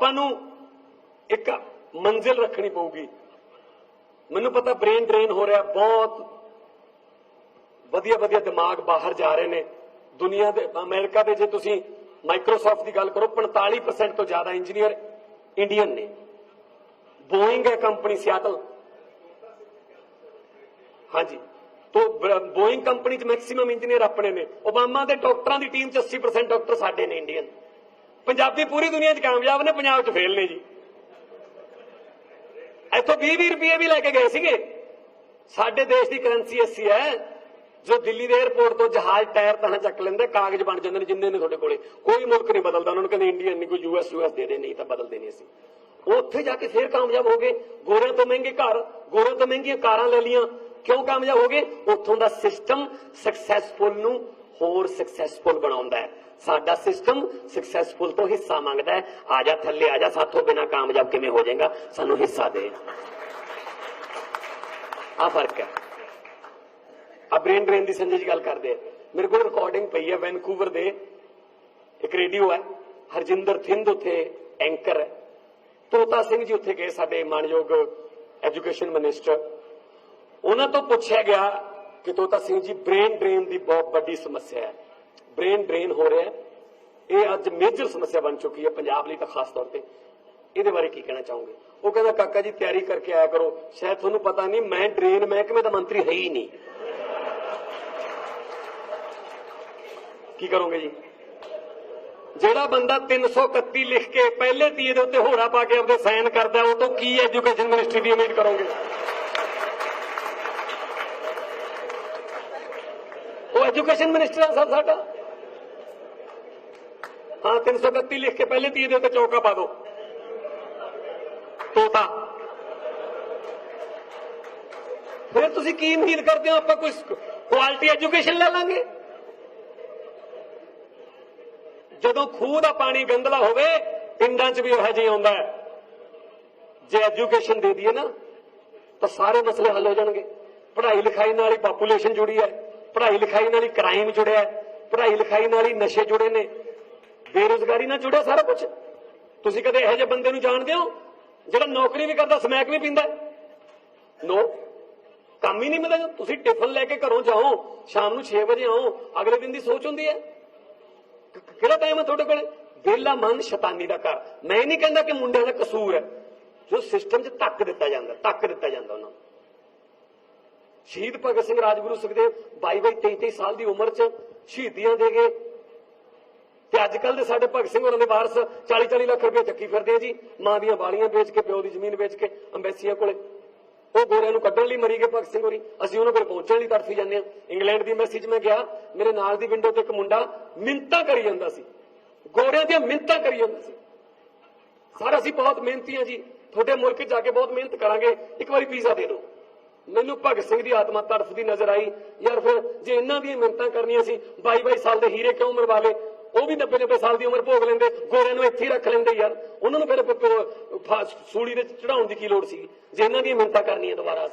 ਆਪਾਂ ਨੂੰ ਇੱਕ ਮੰਜ਼ਿਲ ਰੱਖਣੀ ਪਊਗੀ। ਮੈਨੂੰ ਪਤਾ ਬ੍ਰੇਨ ਡਰੇਨ ਹੋ ਰਿਹਾ, ਬਹੁਤ ਵਧੀਆ ਵਧੀਆ ਦਿਮਾਗ ਬਾਹਰ ਜਾ ਰਹੇ ਨੇ। ਦੁਨੀਆ ਦੇ, ਅਮਰੀਕਾ ਦੇ ਜੇ ਤੁਸੀਂ ਮਾਈਕਰੋਸਾਫਟ ਦੀ ਗੱਲ ਕਰੋ 45% ਤੋਂ ਜ਼ਿਆਦਾ ਇੰਜੀਨੀਅਰ ਇੰਡੀਅਨ ਨੇ। ਬੋਇੰਗ ਹੈ ਕੰਪਨੀ ਸਿਆਟਲ ਹਾਂਜੀ। ਤੋਂ ਬੋਇੰਗ ਕੰਪਨੀ ਚ ਮੈਕਸਿਮਮ ਇੰਜੀਨੀਅਰ ਆਪਣੇ ਨੇ। ਓਬਾਮਾ ਦੇ ਡਾਕਟਰਾਂ ਦੀ ਟੀਮ ਚ 80% ਡਾਕਟਰ ਸਾਡੇ ਨੇ ਇੰਡੀਅਨ ਪੰਜਾਬੀ ਪੂਰੀ ਦੁਨੀਆ 'ਚ ਕਾਮਯਾਬ ਨੇ, ਪੰਜਾਬ 'ਚ ਫੇਲ ਨੇ ਜੀ। ਇੱਥੋਂ 20 ਰੁਪਏ ਵੀ ਲੈ ਕੇ ਗਏ ਸੀਗੇ। ਸਾਡੇ ਦੇਸ਼ ਦੀ ਕਰੰਸੀ ਐਸੀ ਹੈ, ਜੋ ਦਿੱਲੀ ਦੇ 에ਅਰਪੋਰਟ ਤੋਂ ਜਹਾਜ਼, ਟਾਇਰ ਤਾਂ ਚੱਕ ਲੈਂਦੇ, ਕਾਗਜ਼ ਬਣ ਜਾਂਦੇ ਨੇ ਜਿੰਨੇ ਨੇ ਤੁਹਾਡੇ ਕੋਲੇ। ਕੋਈ ਮੁਲਕ ਨਹੀਂ ਬਦਲਦਾ ਉਹਨਾਂ ਨੂੰ, ਕਹਿੰਦੇ ਇੰਡੀਆ ਨਹੀਂ ਕੋਈ ਯੂਐਸ ਯੂਐਸ ਦੇ ਦੇ, ਨਹੀਂ ਤਾਂ ਬਦਲਦੇ ਨਹੀਂ ਅਸੀਂ। ਉੱਥੇ ਜਾ ਕੇ ਫੇਰ ਕਾਮਯਾਬ ਹੋ ਗਏ। ਗੋਰਿਆਂ ਤੋਂ ਮਹਿੰਗੇ ਘਰ, ਗੋਰਿਆਂ ਤੋਂ ਮਹਿੰਗੀਆਂ ਕਾਰਾਂ ਲੈ ਲੀਆਂ ਕਿਉਂ ਕਾਮਯਾਬ ਹੋ ਗਏ? ਉੱਥੋਂ ਦਾ ਸਿਸਟਮ ਸਕਸੈਸਫੁਲ ਨੂੰ ਹੋਰ ਸਕਸੈਸਫੁਲ ਬਣਾਉਂਦਾ ਹੈ। ਸਾਡਾ ਸਿਸਟਮ ਸਕਸੈਸਫੁਲ ਤੋਂ ਹਿੱਸਾ ਮੰਗਦਾ ਹੈ। ਆ ਜਾ ਥੱਲੇ, ਆ ਜਾ, ਸਾਥੋਂ ਬਿਨਾ ਕਾਮਯਾਬ ਕਿਵੇਂ ਹੋ ਜਾਏਗਾ? ਸਾਨੂੰ ਹਿੱਸਾ ਦੇ। ਆ ਫ਼ਰਕ ਹੈ। ਆ ਬ੍ਰੇਨ ਡਰੇਨ ਦੀ ਸੰਜੇ ਜੀ ਗੱਲ ਕਰਦੇ ਮੇਰੇ ਕੋਲ ਰਿਕਾਰਡਿੰਗ ਪਈ ਹੈ ਵੈਨਕੂਵਰ ਦੇ। ਇੱਕ ਰੇਡੀਓ ਹੈ। ਹਰਜਿੰਦਰ ਥਿੰਦ ਉੱਥੇ ਐਂਕਰ ਹੈ। ਤੋਤਾ ਸਿੰਘ ਜੀ ਉੱਥੇ ਗਏ ਸਾਡੇ ਮਾਨਯੋਗ ਐਜੂਕੇਸ਼ਨ ਮਿਨਿਸਟਰ ਉਹਨਾਂ ਤੋਂ ਪੁੱਛਿਆ ਗਿਆ ਕਿ ਤੋਤਾ ਸਿੰਘ ਜੀ, ਬ੍ਰੇਨ ਡਰੇਨ ਦੀ ਬਹੁਤ ਵੱਡੀ ਸਮੱਸਿਆ ਹੈ। ਬ੍ਰੇਨ ਡਰੇਨ ਹੋ ਰਿਹਾ ਇਹ ਅੱਜ ਮੇਜਰ ਸਮੱਸਿਆ ਬਣ ਚੁੱਕੀ ਹੈ ਪੰਜਾਬ ਲਈ ਤਾਂ ਖਾਸ ਤੌਰ ਤੇ। ਇਹਦੇ ਬਾਰੇ ਕੀ ਕਹਿਣਾ ਚਾਹੋਗੇ? ਉਹ ਕਹਿੰਦਾ, ਕਾਕਾ ਜੀ, ਤਿਆਰੀ ਕਰਕੇ ਆਇਆ ਕਰੋ। ਸ਼ਾਇਦ ਤੁਹਾਨੂੰ ਪਤਾ ਨਹੀਂ, ਮੈਂ ਡਰੇਨ ਮਹਿਕਮੇ ਦਾ ਮੰਤਰੀ ਹੈ ਹੀ ਨਹੀਂ। ਕੀ ਕਰੋਗੇ ਜੀ? ਜਿਹੜਾ ਬੰਦਾ 331 ਲਿਖ ਕੇ ਪਹਿਲੇ ਤੀਏ ਦੇ ਉੱਤੇ ਹੋੜਾ ਪਾ ਕੇ ਆਪਦੇ ਸਾਈਨ ਕਰਦਾ, ਉਹ ਤੋਂ ਕੀ ਐਜੂਕੇਸ਼ਨ ਮਿਨਿਸਟਰੀ ਦੀ ਉਮੀਦ ਕਰੋਗੇ? ਉਹ ਐਜੂਕੇਸ਼ਨ ਮਿਨਿਸਟਰ ਹੈ ਸਰ ਸਾਡਾ। ਹਾਂ 331 ਲਿਖ ਕੇ ਪਹਿਲੇ ਤੀਏ ਦੇ ਉੱਤੇ ਚੌਕਾ ਪਾ ਦਿਓ ਤੋਤਾ। ਫਿਰ ਤੁਸੀਂ ਕੀ ਉਮੀਦ ਕਰਦੇ ਹੋ? ਆਪਾਂ ਕੋਈ ਕੁਆਲਿਟੀ ਐਜੂਕੇਸ਼ਨ ਲੈ ਲਾਂਗੇ। ਜਦੋਂ ਖੂਹ ਦਾ ਪਾਣੀ ਗੰਦਲਾ ਹੋਵੇ, ਪਿੰਡਾਂ 'ਚ ਵੀ ਉਹੋ ਜਿਹਾ ਆਉਂਦਾ ਹੈ। ਜੇ ਐਜੂਕੇਸ਼ਨ ਦੇ ਦਈਏ ਨਾ, ਤਾਂ ਸਾਰੇ ਮਸਲੇ ਹੱਲ ਹੋ ਜਾਣਗੇ। ਪੜ੍ਹਾਈ ਲਿਖਾਈ ਨਾਲ ਹੀ ਪਾਪੂਲੇਸ਼ਨ ਜੁੜੀ ਹੈ। ਪੜ੍ਹਾਈ ਲਿਖਾਈ ਨਾਲ ਹੀ ਕ੍ਰਾਈਮ ਜੁੜਿਆ ਹੈ। ਪੜ੍ਹਾਈ ਲਿਖਾਈ ਨਾਲ ਹੀ ਨਸ਼ੇ ਜੁੜੇ ਨੇ। ਬੇਰੋਜ਼ਗਾਰੀ ਨਾਲ ਜੁੜਿਆ ਸਾਰਾ ਕੁਝ ਤੁਸੀਂ ਕਦੇ ਇਹੋ ਜਿਹੇ ਬੰਦੇ ਨੂੰ ਜਾਣਦੇ ਹੋ ਜਿਹੜਾ ਨੌਕਰੀ ਵੀ ਕਰਦਾ, ਸਮੈਕ ਵੀ ਪੀਂਦਾ? ਨੋ। ਕੰਮ ਹੀ ਨਹੀਂ ਮਿਲਦਾ ਤੁਸੀਂ ਟਿਫਨ ਲੈ ਕੇ ਘਰੋਂ ਜਾਓ, ਸ਼ਾਮ ਨੂੰ 6 ਵਜੇ ਆਓ, ਅਗਲੇ ਦਿਨ ਦੀ ਸੋਚ ਹੁੰਦੀ ਹੈ। ਕਿਹੜਾ ਟਾਈਮ ਹੈ ਤੁਹਾਡੇ ਕੋਲ? ਵਿਹਲਾ ਮਨ ਸ਼ੈਤਾਨੀ ਦਾ ਘਰ। ਮੈਂ ਨਹੀਂ ਕਹਿੰਦਾ ਕਿ ਮੁੰਡਿਆਂ ਦਾ ਕਸੂਰ ਹੈ। ਜੋ ਸਿਸਟਮ 'ਚ ਧੱਕ ਦਿੱਤਾ ਜਾਂਦਾ, ਧੱਕ ਦਿੱਤਾ ਜਾਂਦਾ ਉਹਨਾਂ ਨੂੰ। ਸ਼ਹੀਦ ਭਗਤ ਸਿੰਘ ਰਾਜਗੁਰੂ ਸੁਖਦੇਵ 22 22 23 23 ਸਾਲ ਦੀ ਉਮਰ 'ਚ ਸ਼ਹੀਦੀਆਂ ਦੇ ਗਏ ਤੇ ਅੱਜ ਕੱਲ ਦੇ ਸਾਡੇ ਭਗਤ ਸਿੰਘ ਹੋਰਾਂ ਦੇ ਵਾਰਸ 40 40 ਲੱਖ ਰੁਪਏ ਚੱਕੀ ਫਿਰਦੇ ਆ ਜੀ। ਮਾਂ ਦੀਆਂ ਬਾਲੀਆਂ ਵੇਚ ਕੇ, ਪਿਓ ਦੀ ਜ਼ਮੀਨ ਵੇਚ ਕੇ, ਅੰਬੈਸੀਆਂ ਕੋਲੇ। ਉਹ ਗੋਰਿਆਂ ਨੂੰ ਕੱਢਣ ਲਈ ਮਰੀ ਗਏ ਭਗਤ ਸਿੰਘ ਹੋਰੀ। ਅਸੀਂ ਉਹਨਾਂ ਕੋਲ ਪਹੁੰਚਣ ਲਈ ਤੜਫੀ ਜਾਂਦੇ ਆ ਇੰਗਲੈਂਡ ਦੀ ਮੈਸੇਜ ਮੈਂ ਗਿਆ ਮੇਰੇ ਨਾਲ ਦੀ ਵਿੰਡੋ ਤੇ ਇੱਕ ਮੁੰਡਾ ਮਿੰਤਾ ਕਰੀ ਜਾਂਦਾ ਸੀ। ਗੋਰਿਆਂ ਦੀਆਂ ਮਿੰਤਾ ਕਰੀ ਜਾਂਦਾ ਸੀ। ਸਰ ਅਸੀਂ ਬਹੁਤ ਮਿਹਨਤੀ ਆ ਜੀ। ਤੁਹਾਡੇ ਮੁਲਕ ਜਾ ਕੇ ਬਹੁਤ ਮਿਹਨਤ ਕਰਾਂਗੇ। ਇੱਕ ਵਾਰੀ ਵੀਜ਼ਾ ਦੇ ਦਿਓ। ਮੈਨੂੰ ਭਗਤ ਸਿੰਘ ਦੀ ਆਤਮਾ ਤੜਫਦੀ ਨਜ਼ਰ ਆਈ। ਯਾਰ ਫਿਰ ਜੇ ਇਹਨਾਂ ਦੀਆਂ ਮਿਹਨਤਾਂ ਕਰਨੀਆਂ ਸੀ 22 22 ਸਾਲ ਦੇ ਹੀਰੇ ਕਿਉਂ ਮਰਵਾ ਲਏ? ਉਹ ਵੀ 90 90 ਸਾਲ ਦੀ ਉਮਰ ਭੋਗ ਲੈਂਦੇ, ਗੋਰਿਆਂ ਨੂੰ ਇੱਥੇ ਹੀ ਰੱਖ ਲੈਂਦੇ ਯਾਰ। ਉਹਨਾਂ ਨੂੰ ਫਿਰ ਪ- ਸੂਲੀ ਦੇ ਚੜਾਉਣ ਦੀ ਕੀ ਲੋੜ ਸੀ? ਜੇ ਇਹਨਾਂ ਦੀਆਂ ਮਿਹਨਤਾਂ ਕਰਨੀਆਂ ਦੁਬਾਰਾ